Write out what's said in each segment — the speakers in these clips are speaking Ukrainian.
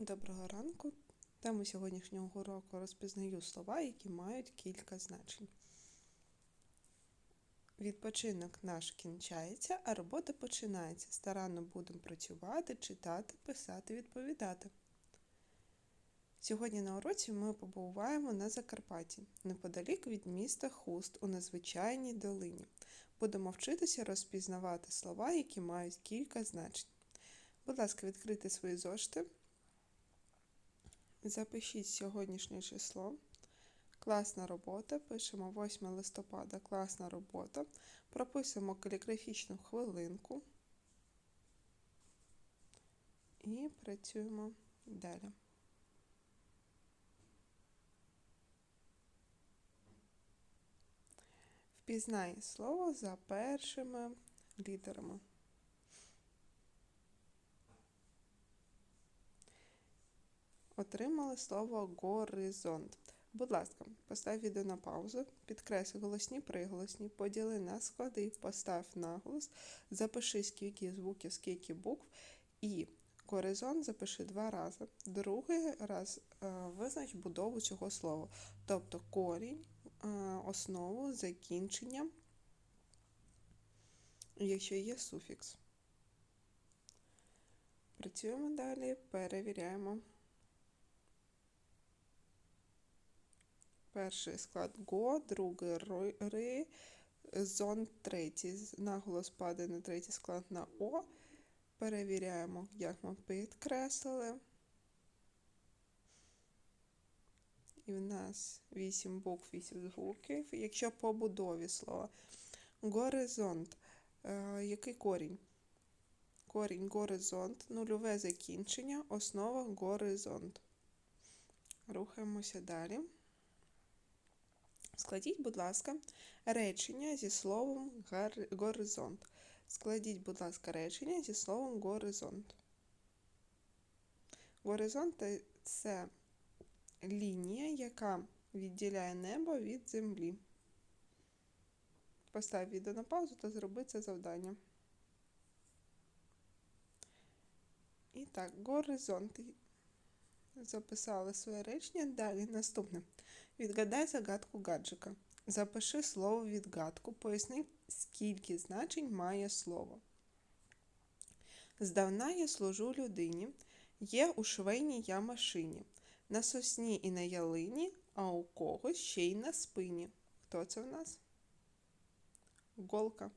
Доброго ранку. Тему сьогоднішнього уроку розпізнаю слова, які мають кілька значень. Відпочинок наш кінчається, а робота починається. Старанно будемо працювати, читати, писати, відповідати. Сьогодні на уроці ми побуваємо на Закарпатті, неподалік від міста Хуст у незвичайній долині. Будемо вчитися розпізнавати слова, які мають кілька значень. Будь ласка, відкрийте свої зошити. Запишіть сьогоднішнє число. Класна робота. Пишемо 8 листопада. Класна робота. Прописуємо каліграфічну хвилинку. І працюємо далі. Впізнай слово за першими літерами. Отримали слово горизонт. Будь ласка, постав відео на паузу, підкресли голосні приголосні, поділи на склади, постав наголос, запиши скільки звуків, скільки букв і горизонт запиши два рази. Другий раз е, визнач будову цього слова, тобто корінь, е, основу, закінчення, якщо є суфікс. Працюємо далі, перевіряємо. Перший склад го, другий ри, зон третій. Наголос падає на третій склад на О. Перевіряємо, як ми підкреслили. І в нас 8 букв, 8 звуків. Якщо по будові слова. Горизонт. Е, який корінь? Корінь горизонт, нульове закінчення, основа горизонт. Рухаємося далі. Складіть, будь ласка, речення зі словом горизонт. Складіть, будь ласка, речення зі словом горизонт. Горизонт це лінія, яка відділяє небо від землі. Постав відео на паузу та зроби це завдання. І так, горизонт. Записали своє речення. Далі наступне. Відгадай загадку гаджика. Запиши слово відгадку. Поясни, скільки значень має слово. Здавна я служу людині. Є у швейній я машині. На сосні і на ялині, а у когось ще й на спині. Хто це в нас? Голка.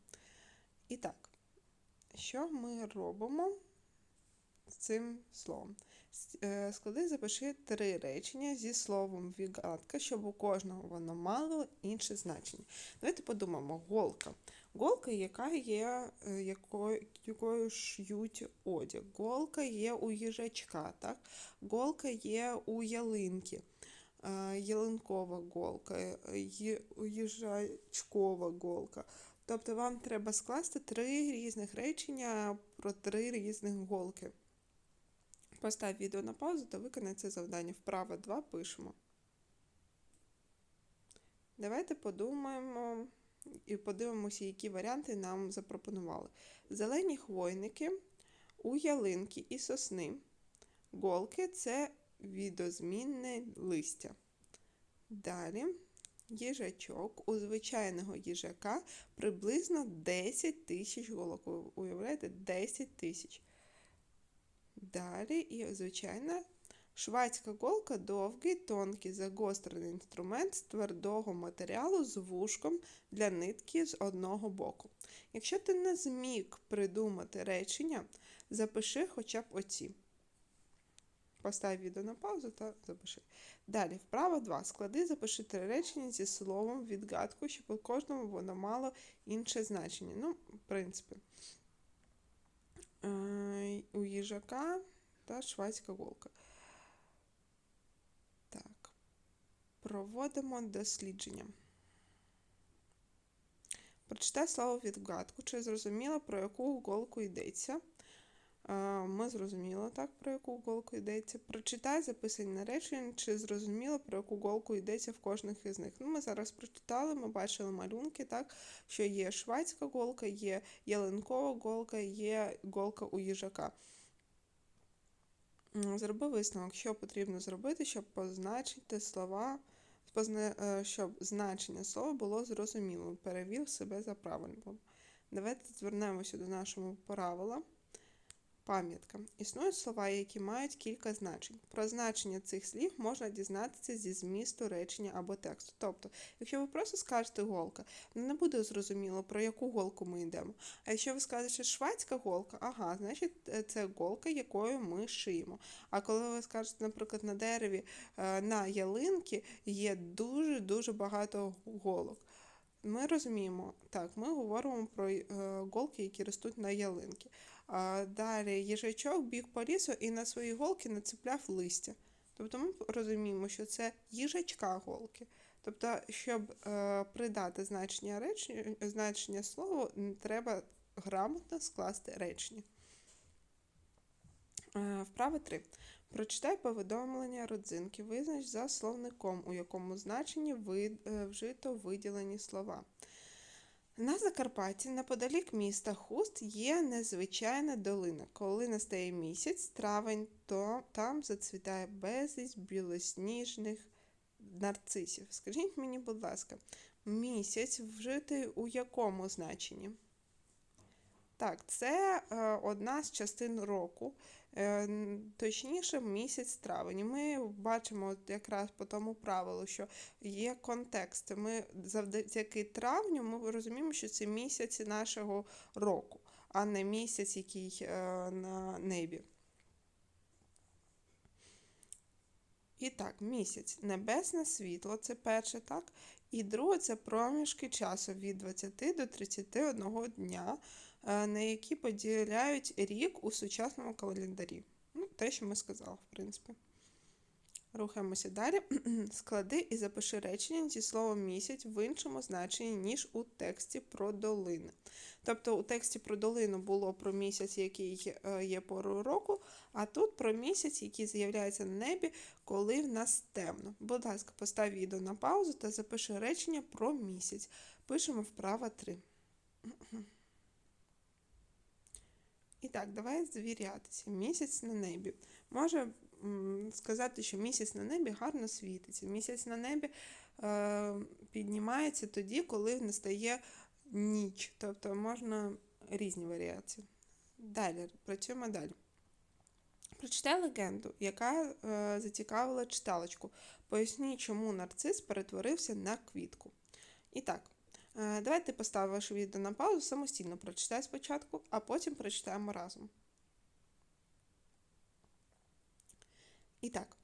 І так, що ми робимо цим словом? Е, склади, запиши три речення зі словом відгадка, щоб у кожного воно мало інше значення. Давайте подумаємо, голка. Голка, яка є, е, якою, якою ш'ють одяг. Голка є у їжачка, так? голка є у ялинки. Е, ялинкова голка, їжачкова голка. Тобто вам треба скласти три різних речення про три різних голки. Постав відео на паузу та виконай це завдання. Вправо 2 пишемо. Давайте подумаємо і подивимося, які варіанти нам запропонували. Зелені хвойники у ялинки і сосни. Голки це відозмінне листя. Далі їжачок у звичайного їжака приблизно 10 тисяч голок. Уявляєте, 10 тисяч. Далі, і, звичайно, швадська голка довгий, тонкий загострений інструмент з твердого матеріалу з вушком для нитки з одного боку. Якщо ти не зміг придумати речення, запиши хоча б оці. Постав відео на паузу та запиши. Далі, вправо 2. Склади, запиши три речення зі словом відгадку, щоб у кожному воно мало інше значення. Ну, в принципі. У їжака та швайська голка. Так, проводимо дослідження. Прочитай слово відгадку, чи зрозуміло, про яку голку йдеться. Ми зрозуміли так, про яку голку йдеться. Прочитай записані речення, чи зрозуміло, про яку голку йдеться в кожних із них. Ну, Ми зараз прочитали, ми бачили малюнки, так, що є швадська голка, є ялинкова голка, є голка у їжака. Зроби висновок, що потрібно зробити, щоб позначити слова, е, щоб значення слова було зрозумілим. Перевір себе за правильним. Давайте звернемося до нашого правила. Пам'ятка. Існують слова, які мають кілька значень. Про значення цих слів можна дізнатися зі змісту речення або тексту. Тобто, якщо ви просто скажете голка, ну не буде зрозуміло, про яку голку ми йдемо. А якщо ви скажете шведська голка, ага, значить е, це голка, якою ми шиємо. А коли ви скажете, наприклад, на дереві е, на ялинки є дуже-дуже багато голок. Ми розуміємо, так, ми говоримо про е, голки, які ростуть на ялинки. Далі їжачок біг по лісу і на свої голки нацепляв листя. Тобто ми розуміємо, що це їжачка голки. Тобто, щоб е, придати значення речення, значення слову, треба грамотно скласти речення. Е, Вправа 3. Прочитай повідомлення родзинки. Визнач за словником, у якому значенні ви- е, вжито виділені слова. На Закарпатті, неподалік міста Хуст, є незвичайна долина. Коли настає місяць, травень, то там зацвітає безліч білосніжних нарцисів. Скажіть мені, будь ласка, місяць вжитий у якому значенні? Так, це е, одна з частин року, точніше місяць травень. Ми бачимо якраз по тому правилу, що є контекст. Ми завдяки травню ми розуміємо, що це місяць нашого року, а не місяць, який е, на небі. І так, місяць. Небесне світло це перше, так? І друге це проміжки часу від 20 до 31 дня, е, на які поділяють рік у сучасному календарі. Ну, те, що ми сказали, в принципі. Рухаємося далі. Склади і запиши речення зі словом місяць в іншому значенні, ніж у тексті про долини. Тобто у тексті про долину було про місяць, який е, є порою року, а тут про місяць, який з'являється на небі, коли в нас темно. Будь ласка, постав відео на паузу та запиши речення про місяць. Пишемо вправа 3. І так, давай звірятися. Місяць на небі. Може сказати, що місяць на небі гарно світиться. Місяць на небі е, піднімається тоді, коли настає ніч. Тобто можна різні варіації. Далі, працюємо далі. Прочитай легенду, яка е, зацікавила читалочку. Поясні, чому нарцис перетворився на квітку. І так, е, давайте поставиш відео на паузу, самостійно прочитай спочатку, а потім прочитаємо разом. І так.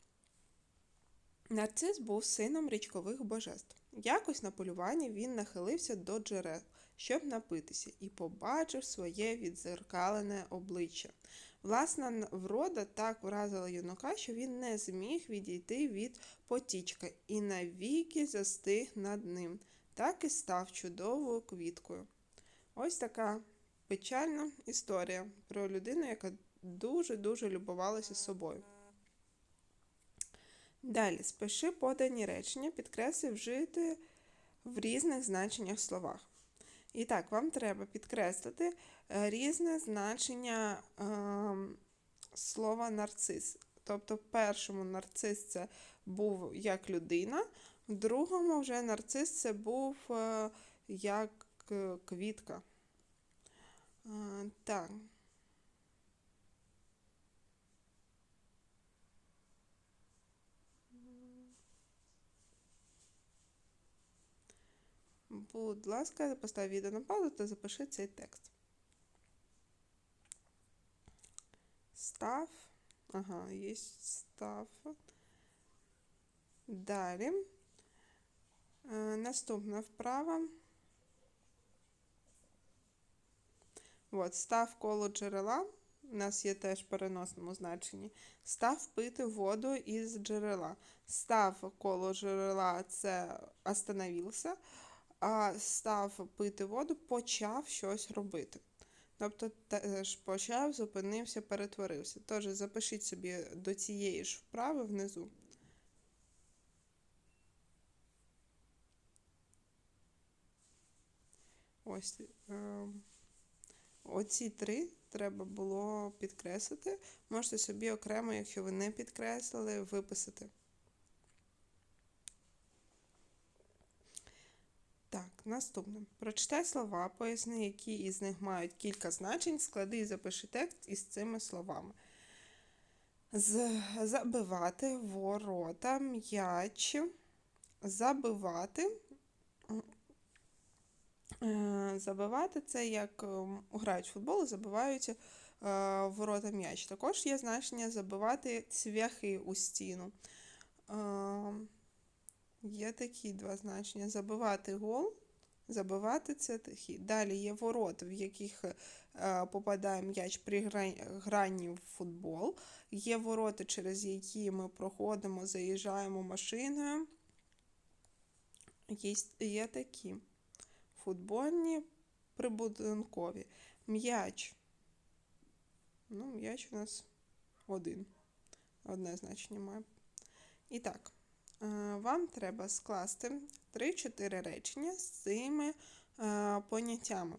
Нарцис був сином річкових божеств. Якось на полюванні він нахилився до джерел, щоб напитися, і побачив своє відзеркалене обличчя. Власна врода так вразила юнака, що він не зміг відійти від потічка і навіки застиг над ним. Так і став чудовою квіткою. Ось така печальна історія про людину, яка дуже-дуже любувалася собою. Далі спиши подані речення, підкресли вжити в різних значеннях словах. І так, вам треба підкреслити е, різне значення ем, слова нарцис. Тобто, в першому нарцис це був як людина, в другому вже нарцис це був е, як е, квітка. Е, так. Будь ласка, постав відео на паузу та запиши цей текст. Став. Ага, є став. Далі. Е, наступна вправа. От, став коло джерела. У нас є теж в переносному значенні. Став пити воду із джерела. Став коло джерела це остановився став пити воду, почав щось робити. Тобто теж почав, зупинився, перетворився. Тож запишіть собі до цієї ж вправи внизу. Ось е, оці три треба було підкреслити. Можете собі окремо, якщо ви не підкреслили, виписати. Так, наступне. Прочитай слова, поясни, які із них мають кілька значень, склади і запиши текст із цими словами. З, забивати, ворота, м'яч, забивати. Е, Забивати це як ем, грають в футбол, забивають е, ворота м'яч. Також є значення забивати цвяхи у стіну. Е, Є такі два значення: забивати гол, забивати це тихі. Далі є ворота, в яких е, попадає м'яч при гра- гранні в футбол. Є ворота, через які ми проходимо, заїжджаємо машиною. Є, є такі футбольні прибудинкові. М'яч. Ну, м'яч у нас один. Одне значення має. І так, вам треба скласти 3-4 речення з цими е, поняттями.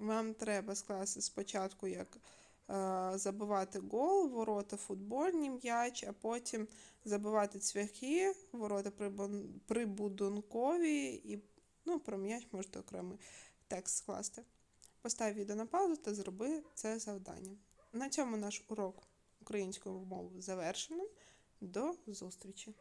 Вам треба скласти спочатку, як е, забивати гол, ворота футбольні м'яч, а потім забивати цвяхи, ворота прибудинкові і ну, про м'яч можете окремий текст скласти. Постав відео на паузу та зроби це завдання. На цьому наш урок української мовою завершено. До зустрічі!